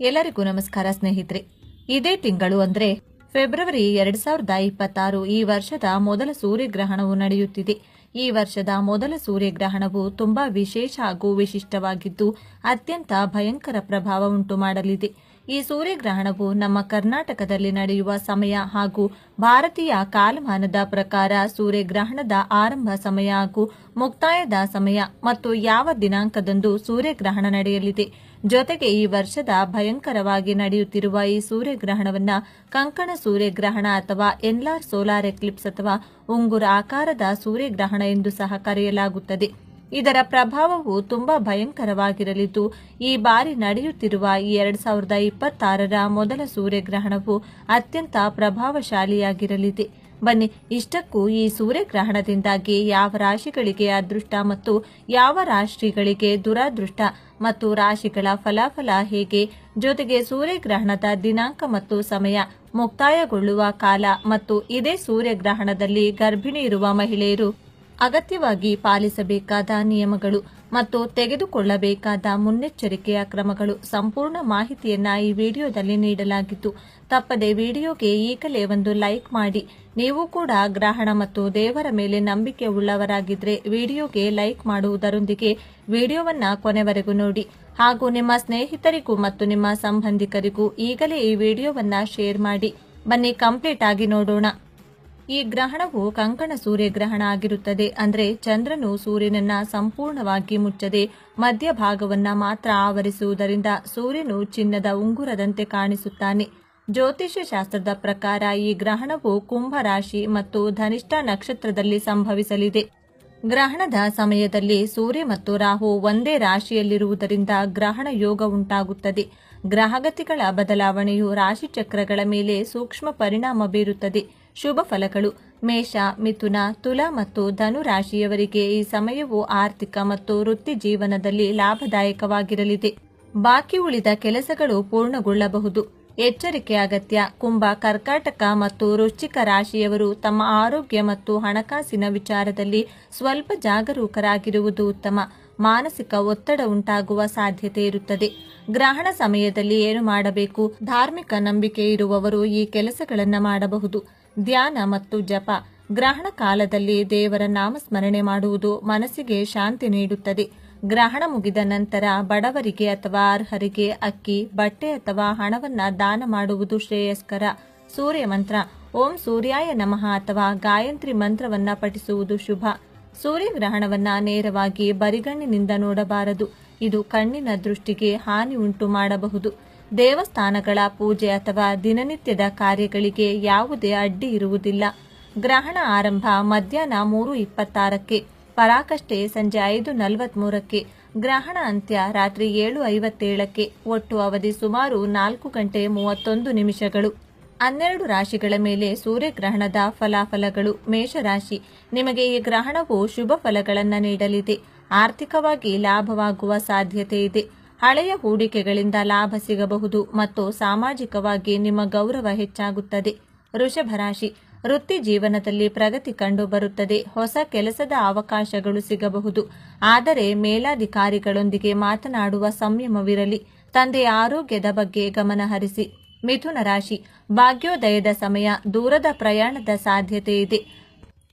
ಎಲ್ಲರಿಗೂ ನಮಸ್ಕಾರ ಸ್ನೇಹಿತರೆ. ಇದೇ ತಿಂಗಳು ಅಂದ್ರೆ ಫೆಬ್ರವರಿ ಎರಡ್ ಸಾವಿರದ ಇಪ್ಪತ್ತಾರು ಈ ವರ್ಷದ ಮೊದಲ ಸೂರ್ಯಗ್ರಹಣವು ನಡೆಯುತ್ತಿದೆ. ಈ ವರ್ಷದ ಮೊದಲ ಸೂರ್ಯಗ್ರಹಣವು ತುಂಬಾ ವಿಶೇಷ ಹಾಗೂ ವಿಶಿಷ್ಟವಾಗಿದ್ದು, ಅತ್ಯಂತ ಭಯಂಕರ ಪ್ರಭಾವ ಉಂಟು ಮಾಡಲಿದೆ. ಈ ಸೂರ್ಯಗ್ರಹಣವು ನಮ್ಮ ಕರ್ನಾಟಕದಲ್ಲಿ ನಡೆಯುವ ಸಮಯ ಹಾಗೂ ಭಾರತೀಯ ಕಾಲಮಾನದ ಪ್ರಕಾರ ಸೂರ್ಯಗ್ರಹಣದ ಆರಂಭ ಸಮಯ ಹಾಗೂ ಮುಕ್ತಾಯದ ಸಮಯ ಮತ್ತು ಯಾವ ದಿನಾಂಕದಂದು ಸೂರ್ಯಗ್ರಹಣ ನಡೆಯಲಿದೆ. ಜೊತೆಗೆ ಈ ವರ್ಷದ ಭಯಂಕರವಾಗಿ ನಡೆಯುತ್ತಿರುವ ಈ ಸೂರ್ಯಗ್ರಹಣವನ್ನು ಕಂಕಣ ಸೂರ್ಯಗ್ರಹಣ ಅಥವಾ ಎನ್ಲಾರ್ ಸೋಲಾರ್ ಎಕ್ಲಿಪ್ಸ್ ಅಥವಾ ಉಂಗುರ ಆಕಾರದ ಸೂರ್ಯಗ್ರಹಣ ಎಂದು ಸಹ ಕರೆಯಲಾಗುತ್ತದೆ. ಇದರ ಪ್ರಭಾವವು ತುಂಬಾ ಭಯಂಕರವಾಗಿರಲಿದ್ದು, ಈ ಬಾರಿ ನಡೆಯುತ್ತಿರುವ ಈ ಎರಡ್ ಸಾವಿರದ ಇಪ್ಪತ್ತಾರರ ಮೊದಲ ಸೂರ್ಯಗ್ರಹಣವು ಅತ್ಯಂತ ಪ್ರಭಾವಶಾಲಿಯಾಗಿರಲಿದೆ. ಬನ್ನಿ, ಇಷ್ಟಕ್ಕೂ ಈ ಸೂರ್ಯಗ್ರಹಣದಿಂದಾಗಿ ಯಾವ ರಾಶಿಗಳಿಗೆ ಅದೃಷ್ಟ ಮತ್ತು ಯಾವ ರಾಶಿಗಳಿಗೆ ದುರಾದೃಷ್ಟ ಮತ್ತು ರಾಶಿಗಳ ಫಲಾಫಲ ಹೇಗೆ, ಜೊತೆಗೆ ಸೂರ್ಯಗ್ರಹಣದ ದಿನಾಂಕ ಮತ್ತು ಸಮಯ ಮುಕ್ತಾಯಗೊಳ್ಳುವ ಕಾಲ ಮತ್ತು ಇದೇ ಸೂರ್ಯಗ್ರಹಣದಲ್ಲಿ ಗರ್ಭಿಣಿ ಇರುವ ಮಹಿಳೆಯರು ಅಗತ್ಯವಾಗಿ ಪಾಲಿಸಬೇಕಾದ ನಿಯಮಗಳು ಮತ್ತು ತೆಗೆದುಕೊಳ್ಳಬೇಕಾದ ಮುನ್ನೆಚ್ಚರಿಕೆಯ ಕ್ರಮಗಳು ಸಂಪೂರ್ಣ ಮಾಹಿತಿಯನ್ನ ಈ ವಿಡಿಯೋದಲ್ಲಿ ನೀಡಲಾಗಿತ್ತು. ತಪ್ಪದೆ ವಿಡಿಯೋಗೆ ಈಗಲೇ ಒಂದು ಲೈಕ್ ಮಾಡಿ. ನೀವು ಕೂಡ ಗ್ರಹಣ ಮತ್ತು ದೇವರ ಮೇಲೆ ನಂಬಿಕೆ ಉಳ್ಳವರಾಗಿದ್ರೆ ವಿಡಿಯೋಗೆ ಲೈಕ್ ಮಾಡುವುದರೊಂದಿಗೆ ವಿಡಿಯೋವನ್ನ ಕೊನೆವರೆಗೂ ನೋಡಿ. ಹಾಗೂ ನಿಮ್ಮ ಸ್ನೇಹಿತರಿಗೂ ಮತ್ತು ನಿಮ್ಮ ಸಂಬಂಧಿಕರಿಗೂ ಈಗಲೇ ಈ ವಿಡಿಯೋವನ್ನ ಶೇರ್ ಮಾಡಿ. ಬನ್ನಿ ಕಂಪ್ಲೀಟ್ ಆಗಿ ನೋಡೋಣ. ಈ ಗ್ರಹಣವು ಕಂಕಣ ಸೂರ್ಯಗ್ರಹಣ ಆಗಿರುತ್ತದೆ. ಅಂದರೆ ಚಂದ್ರನು ಸೂರ್ಯನನ್ನ ಸಂಪೂರ್ಣವಾಗಿ ಮುಚ್ಚದೆ ಮಧ್ಯಭಾಗವನ್ನ ಮಾತ್ರ ಆವರಿಸುವುದರಿಂದ ಸೂರ್ಯನು ಚಿನ್ನದ ಉಂಗುರದಂತೆ ಕಾಣಿಸುತ್ತಾನೆ. ಜ್ಯೋತಿಷ್ಯ ಶಾಸ್ತ್ರದ ಪ್ರಕಾರ ಈ ಗ್ರಹಣವು ಕುಂಭ ರಾಶಿ ಮತ್ತು ಧನಿಷ್ಠ ನಕ್ಷತ್ರದಲ್ಲಿ ಸಂಭವಿಸಲಿದೆ. ಗ್ರಹಣದ ಸಮಯದಲ್ಲಿ ಸೂರ್ಯ ಮತ್ತು ರಾಹು ಒಂದೇ ರಾಶಿಯಲ್ಲಿರುವುದರಿಂದ ಗ್ರಹಣ ಯೋಗ ಉಂಟಾಗುತ್ತದೆ. ಗ್ರಹಗತಿಗಳ ಬದಲಾವಣೆಯು ರಾಶಿಚಕ್ರಗಳ ಮೇಲೆ ಸೂಕ್ಷ್ಮ ಪರಿಣಾಮ ಬೀರುತ್ತದೆ. ಶುಭ ಫಲಗಳು. ಮೇಷ, ಮಿಥುನ, ತುಲ ಮತ್ತು ಧನು ರಾಶಿಯವರಿಗೆ ಈ ಸಮಯವು ಆರ್ಥಿಕ ಮತ್ತು ವೃತ್ತಿ ಜೀವನದಲ್ಲಿ ಲಾಭದಾಯಕವಾಗಿರಲಿದೆ. ಬಾಕಿ ಉಳಿದ ಕೆಲಸಗಳು ಪೂರ್ಣಗೊಳ್ಳಬಹುದು. ಎಚ್ಚರಿಕೆ ಅಗತ್ಯ. ಕುಂಭ, ಕರ್ಕಾಟಕ ಮತ್ತು ವೃಶ್ಚಿಕ ರಾಶಿಯವರು ತಮ್ಮ ಆರೋಗ್ಯ ಮತ್ತು ಹಣಕಾಸಿನ ವಿಚಾರದಲ್ಲಿ ಸ್ವಲ್ಪ ಜಾಗರೂಕರಾಗಿರುವುದು ಉತ್ತಮ. ಮಾನಸಿಕ ಒತ್ತಡ ಉಂಟಾಗುವ ಸಾಧ್ಯತೆ ಇರುತ್ತದೆ. ಗ್ರಹಣ ಸಮಯದಲ್ಲಿ ಏನು ಮಾಡಬೇಕು? ಧಾರ್ಮಿಕ ನಂಬಿಕೆ ಇರುವವರು ಈ ಕೆಲಸಗಳನ್ನು ಮಾಡಬಹುದು. ಧ್ಯಾನ ಮತ್ತು ಜಪ ಗ್ರಹಣ ಕಾಲದಲ್ಲಿ ದೇವರ ನಾಮಸ್ಮರಣೆ ಮಾಡುವುದು ಮನಸ್ಸಿಗೆ ಶಾಂತಿ ನೀಡುತ್ತದೆ. ಗ್ರಹಣ ಮುಗಿದ ನಂತರ ಬಡವರಿಗೆ ಅಥವಾ ಅರ್ಹರಿಗೆ ಅಕ್ಕಿ, ಬಟ್ಟೆ ಅಥವಾ ಹಣವನ್ನ ದಾನ ಮಾಡುವುದು ಶ್ರೇಯಸ್ಕರ. ಸೂರ್ಯ ಮಂತ್ರ, ಓಂ ಸೂರ್ಯಾಯ ನಮಃ ಅಥವಾ ಗಾಯತ್ರಿ ಮಂತ್ರವನ್ನ ಪಠಿಸುವುದು ಶುಭ. ಸೂರ್ಯಗ್ರಹಣವನ್ನ ನೇರವಾಗಿ ಬರಿಗಣ್ಣಿನಿಂದ ನೋಡಬಾರದು. ಇದು ಕಣ್ಣಿನ ದೃಷ್ಟಿಗೆ ಹಾನಿ ಉಂಟು ಮಾಡಬಹುದು. ದೇವಸ್ಥಾನಗಳ ಪೂಜೆ ಅಥವಾ ದಿನನಿತ್ಯದ ಕಾರ್ಯಗಳಿಗೆ ಯಾವುದೇ ಅಡ್ಡಿ ಇರುವುದಿಲ್ಲ. ಗ್ರಹಣ ಆರಂಭ ಮಧ್ಯಾಹ್ನ ಮೂರು ಇಪ್ಪತ್ತಾರಕ್ಕೆ ಪರಾಕಷ್ಟೆ ಸಂಜೆ ಐದು ನಲವತ್ಮೂರಕ್ಕೆ, ಗ್ರಹಣ ಅಂತ್ಯ ರಾತ್ರಿ ಏಳು ಐವತ್ತೇಳಕ್ಕೆ, ಒಟ್ಟು ಅವಧಿ ಸುಮಾರು ನಾಲ್ಕು ಗಂಟೆ ಮೂವತ್ತೊಂದು ನಿಮಿಷಗಳು. ಹನ್ನೆರಡು ರಾಶಿಗಳ ಮೇಲೆ ಸೂರ್ಯಗ್ರಹಣದ ಫಲಾಫಲಗಳು ಮೇಷರಾಶಿ. ನಿಮಗೆ ಈ ಗ್ರಹಣವು ಶುಭ ಫಲಗಳನ್ನು ನೀಡಲಿದೆ. ಆರ್ಥಿಕವಾಗಿ ಲಾಭವಾಗುವ ಸಾಧ್ಯತೆ ಇದೆ. ಹಳೆಯ ಹೂಡಿಕೆಗಳಿಂದ ಲಾಭ ಸಿಗಬಹುದು ಮತ್ತು ಸಾಮಾಜಿಕವಾಗಿ ನಿಮ್ಮ ಗೌರವ ಹೆಚ್ಚಾಗುತ್ತದೆ. ವೃಷಭ ರಾಶಿ, ವೃತ್ತಿ ಜೀವನದಲ್ಲಿ ಪ್ರಗತಿ ಕಂಡು ಬರುತ್ತದೆ. ಹೊಸ ಕೆಲಸದ ಅವಕಾಶಗಳು ಸಿಗಬಹುದು. ಆದರೆ ಮೇಲಾಧಿಕಾರಿಗಳೊಂದಿಗೆ ಮಾತನಾಡುವ ಸಂಯಮವಿರಲಿ. ತಂದೆಯ ಆರೋಗ್ಯದ ಬಗ್ಗೆ ಗಮನ ಹರಿಸಿ. ಮಿಥುನ ರಾಶಿ, ಭಾಗ್ಯೋದಯದ ಸಮಯ ದೂರದ ಪ್ರಯಾಣದ ಸಾಧ್ಯತೆ ಇದೆ.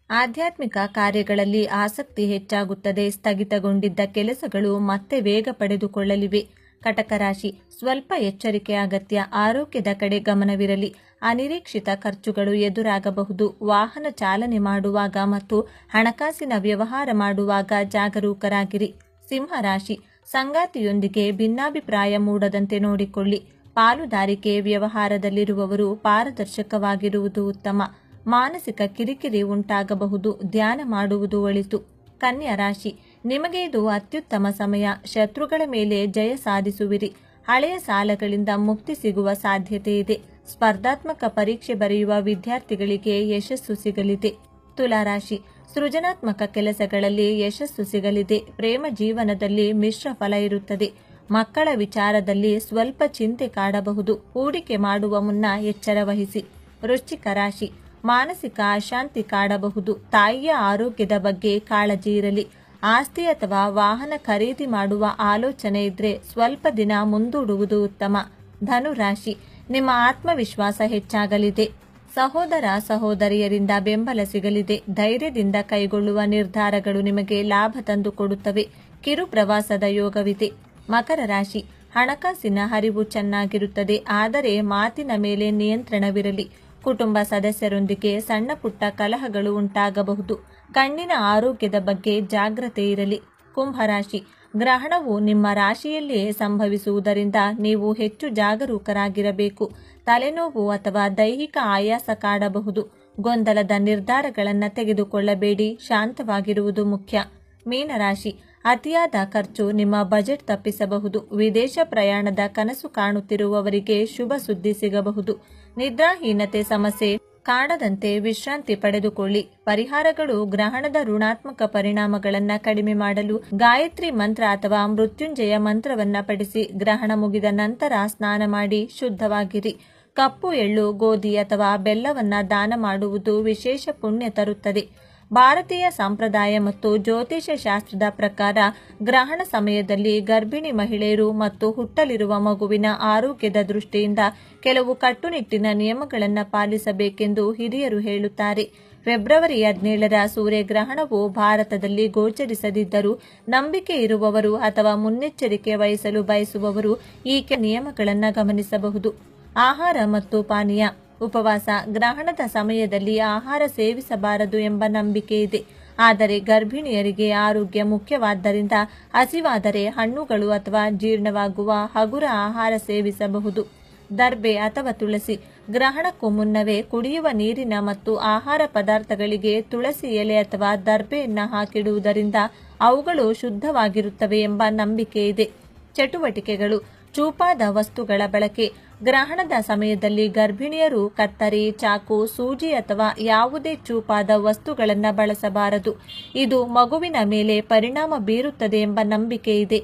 ಆಧ್ಯಾತ್ಮಿಕ ಕಾರ್ಯಗಳಲ್ಲಿ ಆಸಕ್ತಿ ಹೆಚ್ಚಾಗುತ್ತದೆ. ಸ್ಥಗಿತಗೊಂಡಿದ್ದ ಕೆಲಸಗಳು ಮತ್ತೆ ವೇಗ ಪಡೆದುಕೊಳ್ಳಲಿವೆ. ಕಟಕ ರಾಶಿ, ಸ್ವಲ್ಪ ಎಚ್ಚರಿಕೆ, ಅಗತ್ಯ, ಆರೋಗ್ಯದ ಕಡೆ ಗಮನವಿರಲಿ. ಅನಿರೀಕ್ಷಿತ ಖರ್ಚುಗಳು ಎದುರಾಗಬಹುದು. ವಾಹನ ಚಾಲನೆ ಮಾಡುವಾಗ ಮತ್ತು ಹಣಕಾಸಿನ ವ್ಯವಹಾರ ಮಾಡುವಾಗ ಜಾಗರೂಕರಾಗಿರಿ. ಸಿಂಹರಾಶಿ ಸಂಗಾತಿಯೊಂದಿಗೆ ಭಿನ್ನಾಭಿಪ್ರಾಯ ಮೂಡದಂತೆ ನೋಡಿಕೊಳ್ಳಿ. ಪಾಲುದಾರಿಕೆ ವ್ಯವಹಾರದಲ್ಲಿರುವವರು ಪಾರದರ್ಶಕವಾಗಿರುವುದು ಉತ್ತಮ. ಮಾನಸಿಕ ಕಿರಿಕಿರಿ ಉಂಟಾಗಬಹುದು. ಧ್ಯಾನ ಮಾಡುವುದು ಒಳಿತು. ಕನ್ಯಾ ರಾಶಿ, ನಿಮಗೆ ಇದು ಅತ್ಯುತ್ತಮ ಸಮಯ. ಶತ್ರುಗಳ ಮೇಲೆ ಜಯ ಸಾಧಿಸುವಿರಿ. ಹಳೆಯ ಸಾಲಗಳಿಂದ ಮುಕ್ತಿ ಸಿಗುವ ಸಾಧ್ಯತೆ ಇದೆ. ಸ್ಪರ್ಧಾತ್ಮಕ ಪರೀಕ್ಷೆ ಬರೆಯುವ ವಿದ್ಯಾರ್ಥಿಗಳಿಗೆ ಯಶಸ್ಸು ಸಿಗಲಿದೆ. ತುಲಾರಾಶಿ ಸೃಜನಾತ್ಮಕ ಕೆಲಸಗಳಲ್ಲಿ ಯಶಸ್ಸು ಸಿಗಲಿದೆ. ಪ್ರೇಮ ಜೀವನದಲ್ಲಿ ಮಿಶ್ರ ಫಲ ಇರುತ್ತದೆ. ಮಕ್ಕಳ ವಿಚಾರದಲ್ಲಿ ಸ್ವಲ್ಪ ಚಿಂತೆ ಕಾಡಬಹುದು. ಹೂಡಿಕೆ ಮಾಡುವ ಮುನ್ನ ಎಚ್ಚರ ವಹಿಸಿ. ವೃಶ್ಚಿಕ ರಾಶಿ ಮಾನಸಿಕ ಅಶಾಂತಿ ಕಾಡಬಹುದು. ತಾಯಿಯ ಆರೋಗ್ಯದ ಬಗ್ಗೆ ಕಾಳಜಿ ಇರಲಿ. ಆಸ್ತಿ ಅಥವಾ ವಾಹನ ಖರೀದಿ ಮಾಡುವ ಆಲೋಚನೆ ಇದ್ರೆ ಸ್ವಲ್ಪ ದಿನ ಮುಂದೂಡುವುದು ಉತ್ತಮ. ಧನು ರಾಶಿ ನಿಮ್ಮ ಆತ್ಮವಿಶ್ವಾಸ ಹೆಚ್ಚಾಗಲಿದೆ. ಸಹೋದರ ಸಹೋದರಿಯರಿಂದ ಬೆಂಬಲ ಸಿಗಲಿದೆ. ಧೈರ್ಯದಿಂದ ಕೈಗೊಳ್ಳುವ ನಿರ್ಧಾರಗಳು ನಿಮಗೆ ಲಾಭ ತಂದುಕೊಡುತ್ತವೆ. ಕಿರು ಪ್ರವಾಸದ ಯೋಗವಿದೆ. ಮಕರ ರಾಶಿ, ಹಣಕಾಸಿನ ಹರಿವು ಚೆನ್ನಾಗಿರುತ್ತದೆ. ಆದರೆ ಮಾತಿನ ಮೇಲೆ ನಿಯಂತ್ರಣವಿರಲಿ. ಕುಟುಂಬ ಸದಸ್ಯರೊಂದಿಗೆ ಸಣ್ಣ ಪುಟ್ಟ ಕಲಹಗಳು ಉಂಟಾಗಬಹುದು. ಕಣ್ಣಿನ ಆರೋಗ್ಯದ ಬಗ್ಗೆ ಜಾಗ್ರತೆ ಇರಲಿ. ಕುಂಭರಾಶಿ. ಗ್ರಹಣವು ನಿಮ್ಮ ರಾಶಿಯಲ್ಲಿಯೇ ಸಂಭವಿಸುವುದರಿಂದ ನೀವು ಹೆಚ್ಚು ಜಾಗರೂಕರಾಗಿರಬೇಕು. ತಲೆನೋವು ಅಥವಾ ದೈಹಿಕ ಆಯಾಸ ಕಾಡಬಹುದು. ಗೊಂದಲದ ನಿರ್ಧಾರಗಳನ್ನು ತೆಗೆದುಕೊಳ್ಳಬೇಡಿ. ಶಾಂತವಾಗಿರುವುದು ಮುಖ್ಯ. ಮೀನರಾಶಿ. ಅತಿಯಾದ ಖರ್ಚು ನಿಮ್ಮ ಬಜೆಟ್ ತಪ್ಪಿಸಬಹುದು. ವಿದೇಶ ಪ್ರಯಾಣದ ಕನಸು ಕಾಣುತ್ತಿರುವವರಿಗೆ ಶುಭ ಸುದ್ದಿ ಸಿಗಬಹುದು. ನಿದ್ರಾಹೀನತೆ ಸಮಸ್ಯೆ ಕಾಡದಂತೆ ವಿಶ್ರಾಂತಿ ಪಡೆದುಕೊಳ್ಳಿ. ಪರಿಹಾರಗಳು ಗ್ರಹಣದ ಋಣಾತ್ಮಕ ಪರಿಣಾಮಗಳನ್ನು ಕಡಿಮೆ ಮಾಡಲು ಗಾಯತ್ರಿ ಮಂತ್ರ ಅಥವಾ ಮೃತ್ಯುಂಜಯ ಮಂತ್ರವನ್ನ ಪಡಿಸಿ ಗ್ರಹಣ ಮುಗಿದ ನಂತರ ಸ್ನಾನ ಮಾಡಿ ಶುದ್ಧವಾಗಿರಿ. ಕಪ್ಪು ಎಳ್ಳು, ಗೋಧಿ ಅಥವಾ ಬೆಲ್ಲವನ್ನ ದಾನ ಮಾಡುವುದು ವಿಶೇಷ ಪುಣ್ಯ ತರುತ್ತದೆ. ಭಾರತೀಯ ಸಂಪ್ರದಾಯ ಮತ್ತು ಜ್ಯೋತಿಷ್ಯ ಶಾಸ್ತ್ರದ ಪ್ರಕಾರ ಗ್ರಹಣ ಸಮಯದಲ್ಲಿ ಗರ್ಭಿಣಿ ಮಹಿಳೆಯರು ಮತ್ತು ಹುಟ್ಟಲಿರುವ ಮಗುವಿನ ಆರೋಗ್ಯದ ದೃಷ್ಟಿಯಿಂದ ಕೆಲವು ಕಟ್ಟುನಿಟ್ಟಿನ ನಿಯಮಗಳನ್ನು ಪಾಲಿಸಬೇಕೆಂದು ಹಿರಿಯರು ಹೇಳುತ್ತಾರೆ. ಫೆಬ್ರವರಿ ಹದಿನೇಳರ ಸೂರ್ಯಗ್ರಹಣವು ಭಾರತದಲ್ಲಿ ಗೋಚರಿಸದಿದ್ದರೂ ನಂಬಿಕೆ ಇರುವವರು ಅಥವಾ ಮುನ್ನೆಚ್ಚರಿಕೆ ವಹಿಸಲು ಬಯಸುವವರು ಈ ನಿಯಮಗಳನ್ನು ಗಮನಿಸಬಹುದು. ಆಹಾರ ಮತ್ತು ಪಾನೀಯ ಉಪವಾಸ, ಗ್ರಹಣದ ಸಮಯದಲ್ಲಿ ಆಹಾರ ಸೇವಿಸಬಾರದು ಎಂಬ ನಂಬಿಕೆ ಇದೆ. ಆದರೆ ಗರ್ಭಿಣಿಯರಿಗೆ ಆರೋಗ್ಯ ಮುಖ್ಯವಾದ್ದರಿಂದ ಹಸಿವಾದರೆ ಹಣ್ಣುಗಳು ಅಥವಾ ಜೀರ್ಣವಾಗುವ ಹಗುರ ಆಹಾರ ಸೇವಿಸಬಹುದು. ದರ್ಬೆ ಅಥವಾ ತುಳಸಿ ಗ್ರಹಣಕ್ಕೂ ಮುನ್ನವೇ ಕುಡಿಯುವ ನೀರಿನ ಮತ್ತು ಆಹಾರ ಪದಾರ್ಥಗಳಿಗೆ ತುಳಸಿ ಎಲೆ ಅಥವಾ ದರ್ಬೆಯನ್ನು ಹಾಕಿಡುವುದರಿಂದ ಅವುಗಳು ಶುದ್ಧವಾಗಿರುತ್ತವೆ ಎಂಬ ನಂಬಿಕೆ ಇದೆ. ಚಟುವಟಿಕೆಗಳು ಚೂಪಾದ ವಸ್ತುಗಳ ಬಳಕೆ. ಗ್ರಹಣದ ಸಮಯದಲ್ಲಿ ಗರ್ಭಿಣಿಯರು ಕತ್ತರಿ, ಚಾಕು, ಸೂಜಿ ಅಥವಾ ಯಾವುದೇ ಚೂಪಾದ ವಸ್ತುಗಳನ್ನು ಬಳಸಬಾರದು. ಇದು ಮಗುವಿನ ಮೇಲೆ ಪರಿಣಾಮ ಬೀರುತ್ತದೆ ಎಂಬ ನಂಬಿಕೆ ಇದೆ.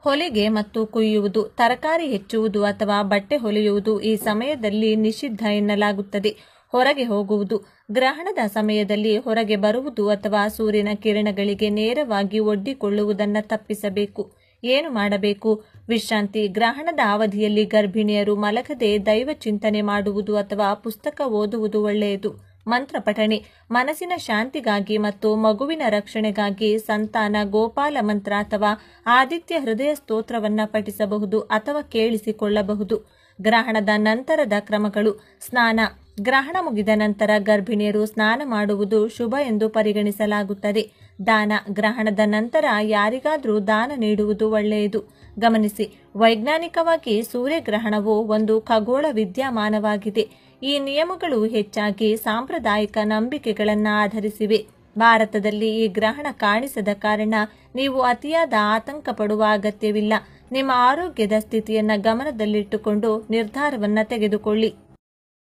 ಹೊಲಿಗೆ ಮತ್ತು ಕುಯ್ಯುವುದು, ತರಕಾರಿ ಹೆಚ್ಚುವುದು ಅಥವಾ ಬಟ್ಟೆ ಹೊಲಿಯುವುದು ಈ ಸಮಯದಲ್ಲಿ ನಿಷಿದ್ಧ ಎನ್ನಲಾಗುತ್ತದೆ. ಹೊರಗೆ ಹೋಗುವುದು, ಗ್ರಹಣದ ಸಮಯದಲ್ಲಿ ಹೊರಗೆ ಬರುವುದು ಅಥವಾ ಸೂರ್ಯನ ಕಿರಣಗಳಿಗೆ ನೇರವಾಗಿ ಒಡ್ಡಿಕೊಳ್ಳುವುದನ್ನು ತಪ್ಪಿಸಬೇಕು. ಏನು ಮಾಡಬೇಕು? ವಿಶ್ರಾಂತಿ ಗ್ರಹಣದ ಅವಧಿಯಲ್ಲಿ ಗರ್ಭಿಣಿಯರು ಮಲಗದೆ ದೈವ ಚಿಂತನೆ ಮಾಡುವುದು ಅಥವಾ ಪುಸ್ತಕ ಓದುವುದು ಒಳ್ಳೆಯದು. ಮಂತ್ರ ಪಠಣೆ. ಮನಸ್ಸಿನ ಶಾಂತಿಗಾಗಿ ಮತ್ತು ಮಗುವಿನ ರಕ್ಷಣೆಗಾಗಿ ಸಂತಾನ, ಗೋಪಾಲ ಮಂತ್ರ ಅಥವಾ ಆದಿತ್ಯ ಹೃದಯ ಸ್ತೋತ್ರವನ್ನ ಪಠಿಸಬಹುದು ಅಥವಾ ಕೇಳಿಸಿಕೊಳ್ಳಬಹುದು. ಗ್ರಹಣದ ನಂತರದ ಕ್ರಮಗಳು. ಸ್ನಾನ. ಗ್ರಹಣ ಮುಗಿದ ನಂತರ ಗರ್ಭಿಣಿಯರು ಸ್ನಾನ ಮಾಡುವುದು ಶುಭ ಎಂದು ಪರಿಗಣಿಸಲಾಗುತ್ತದೆ. ದಾನ ಗ್ರಹಣದ ನಂತರ ಯಾರಿಗಾದರೂ ದಾನ ನೀಡುವುದು ಒಳ್ಳೆಯದು. ಗಮನಿಸಿ, ವೈಜ್ಞಾನಿಕವಾಗಿ ಸೂರ್ಯಗ್ರಹಣವು ಒಂದು ಖಗೋಳ ವಿದ್ಯಮಾನವಾಗಿದೆ. ಈ ನಿಯಮಗಳು ಹೆಚ್ಚಾಗಿ ಸಾಂಪ್ರದಾಯಿಕ ನಂಬಿಕೆಗಳನ್ನು ಆಧರಿಸಿವೆ. ಭಾರತದಲ್ಲಿ ಈ ಗ್ರಹಣ ಕಾಣಿಸದ ಕಾರಣ ನೀವು ಅತಿಯಾದ ಆತಂಕ ಪಡುವ ಅಗತ್ಯವಿಲ್ಲ. ನಿಮ್ಮ ಆರೋಗ್ಯದ ಸ್ಥಿತಿಯನ್ನು ಗಮನದಲ್ಲಿಟ್ಟುಕೊಂಡು ನಿರ್ಧಾರವನ್ನು ತೆಗೆದುಕೊಳ್ಳಿ.